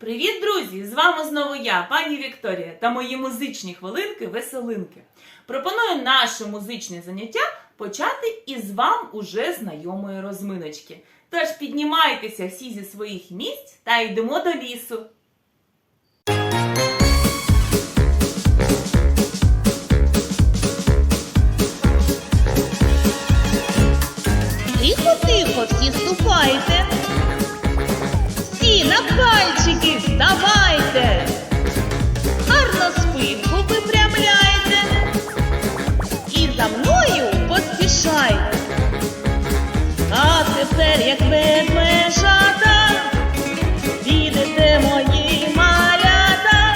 Привіт, друзі! З вами знову я, пані Вікторія, та мої музичні хвилинки-веселинки. Пропоную наше музичне заняття почати із вам уже знайомої розминочки. Тож піднімайтеся всі зі своїх місць та йдемо до лісу. Тихо, тихо, всі ступайте. Всі на пальчики ставайте. Гарно спинку випрямляйте. І за мною поспішайте. А тепер, як ведмежата, підете мої малята.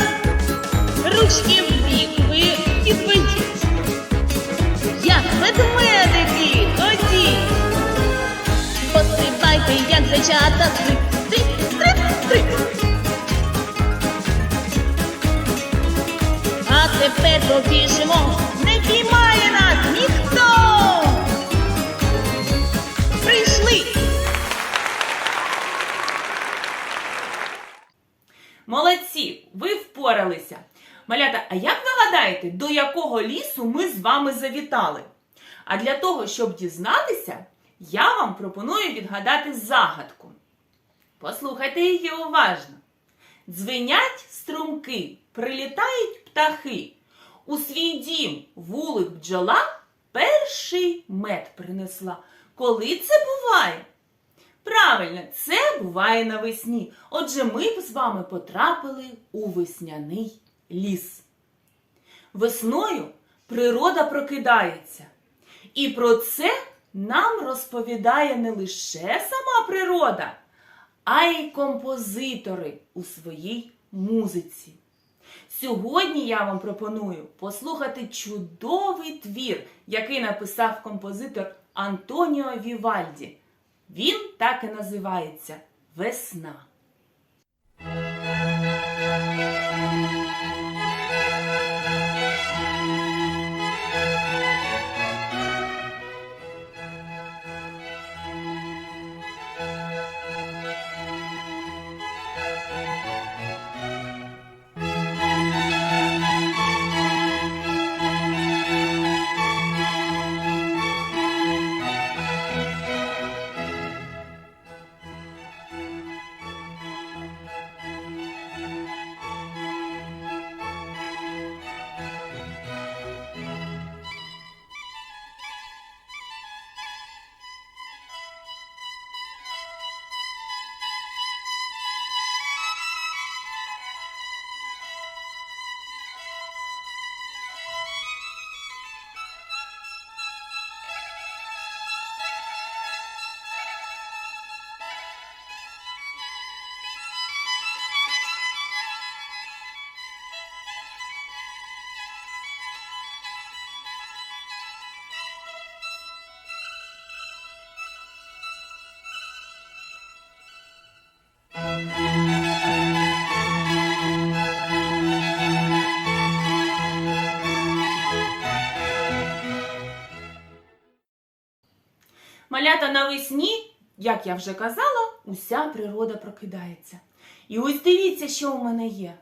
Ручки в бік ви підведіть. Як ведмедики, ходіть. Пострибайте, як зайчата, А тепер побіжимо, не піймає нас ніхто. Прийшли. Молодці! Ви впоралися! Малята, а як ви гадаєте, до якого лісу ми з вами завітали? А для того, щоб дізнатися, я вам пропоную відгадати загадку. Послухайте її уважно. Дзвенять струмки, прилітають птахи. У свій дім вулик бджола перший мед принесла. Коли це буває? Правильно, це буває навесні. Отже, ми б з вами потрапили у весняний ліс. Весною природа прокидається. І про це нам розповідає не лише сама природа, а й композитори у своїй музиці. Сьогодні я вам пропоную послухати чудовий твір, який написав композитор Антоніо Вівальді. Він так і називається Весна. Малята навесні, як я вже казала, уся природа прокидається. І ось дивіться, що у мене є.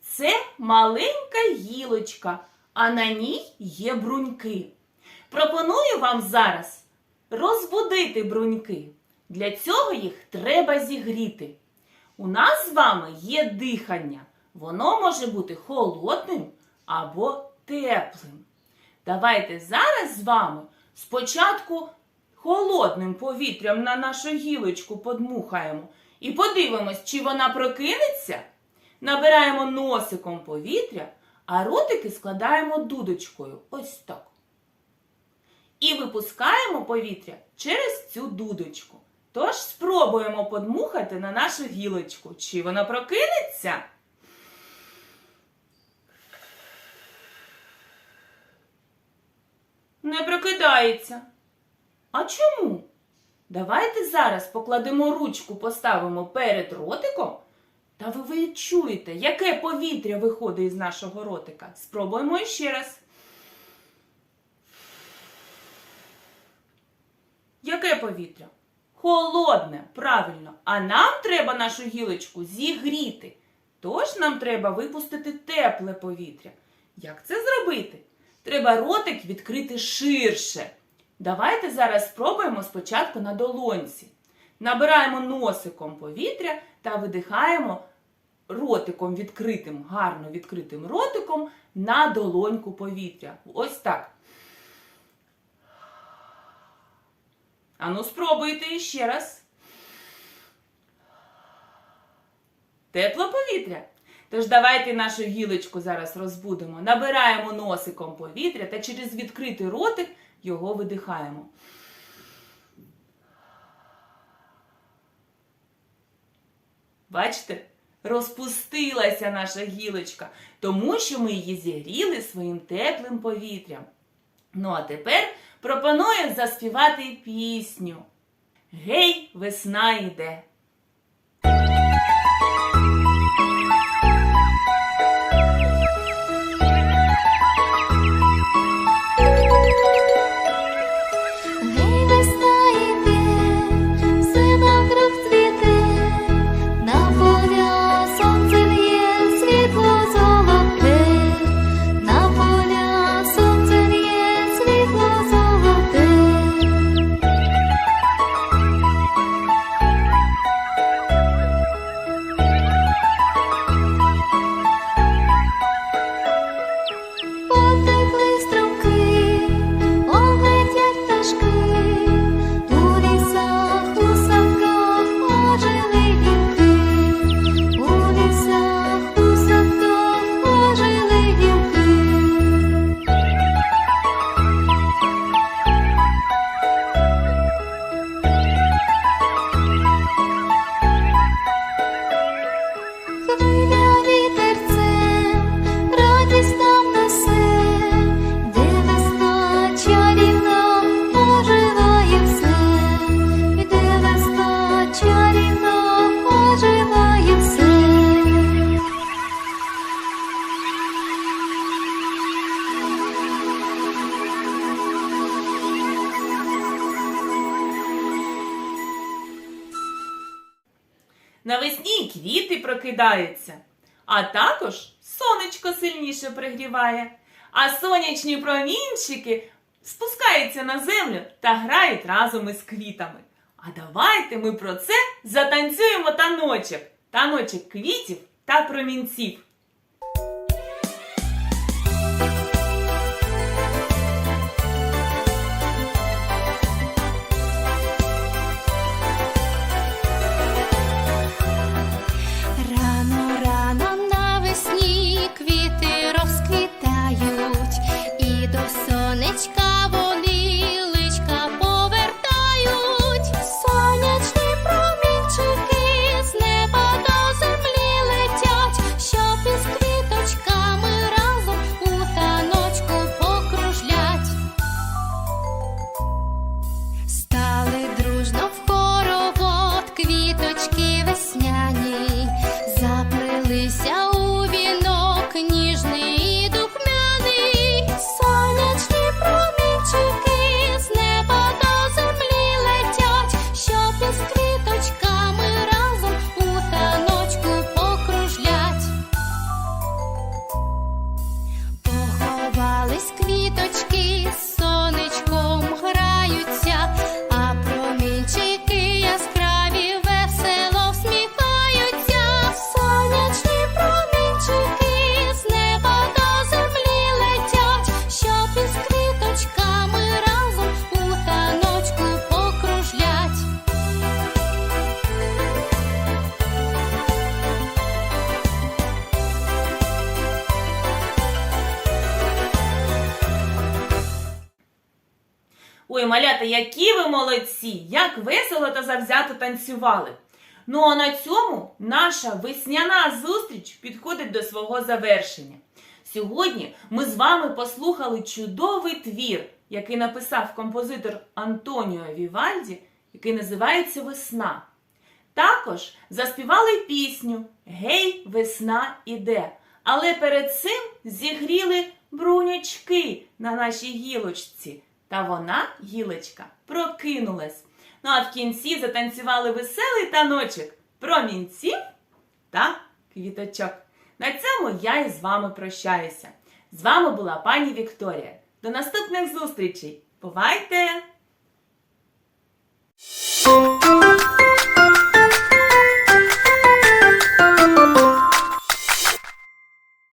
Це маленька гілочка, а на ній є бруньки. Пропоную вам зараз розбудити бруньки. Для цього їх треба зігріти. У нас з вами є дихання. Воно може бути холодним або теплим. Давайте зараз з вами спочатку холодним повітрям на нашу гілочку подмухаємо і подивимось, чи вона прокинеться. Набираємо носиком повітря, а ротики складаємо дудочкою. Ось так. І випускаємо повітря через цю дудочку. Тож спробуємо подмухати на нашу гілочку. Чи вона прокинеться? Не прокидається. А чому? Давайте зараз покладемо ручку, поставимо перед ротиком, та ви відчуєте, яке повітря виходить із нашого ротика. Спробуємо ще раз. Яке повітря? Холодне, правильно. А нам треба нашу гілочку зігріти. Тож нам треба випустити тепле повітря. Як це зробити? Треба ротик відкрити ширше. Давайте зараз спробуємо спочатку на долонці. Набираємо носиком повітря та видихаємо ротиком відкритим, гарно відкритим ротиком на долоньку повітря. Ось так. Ану, спробуйте іще раз. Тепло повітря. Тож давайте нашу гілочку зараз розбудемо. Набираємо носиком повітря та через відкритий ротик його видихаємо. Бачите, розпустилася наша гілочка, тому що ми її зігріли своїм теплим повітрям. Ну а тепер пропоную заспівати пісню. Гей, весна йде. Навесні квіти прокидаються, а також сонечко сильніше пригріває, а сонячні промінчики спускаються на землю та грають разом із квітами. А давайте ми про це затанцюємо таночок, таночок квітів та промінців. Ой, малята, які ви молодці! Як весело та завзято танцювали! Ну а на цьому наша весняна зустріч підходить до свого завершення. Сьогодні ми з вами послухали чудовий твір, який написав композитор Антоніо Вівальді, який називається Весна. Також заспівали пісню Гей, весна іде. Але перед цим зігріли брунячки на нашій гілочці. Та вона, гілочка, прокинулась. Ну а в кінці затанцювали веселий таночок про мінців та квіточок. На цьому я і з вами прощаюся. З вами була пані Вікторія. До наступних зустрічей! Бувайте!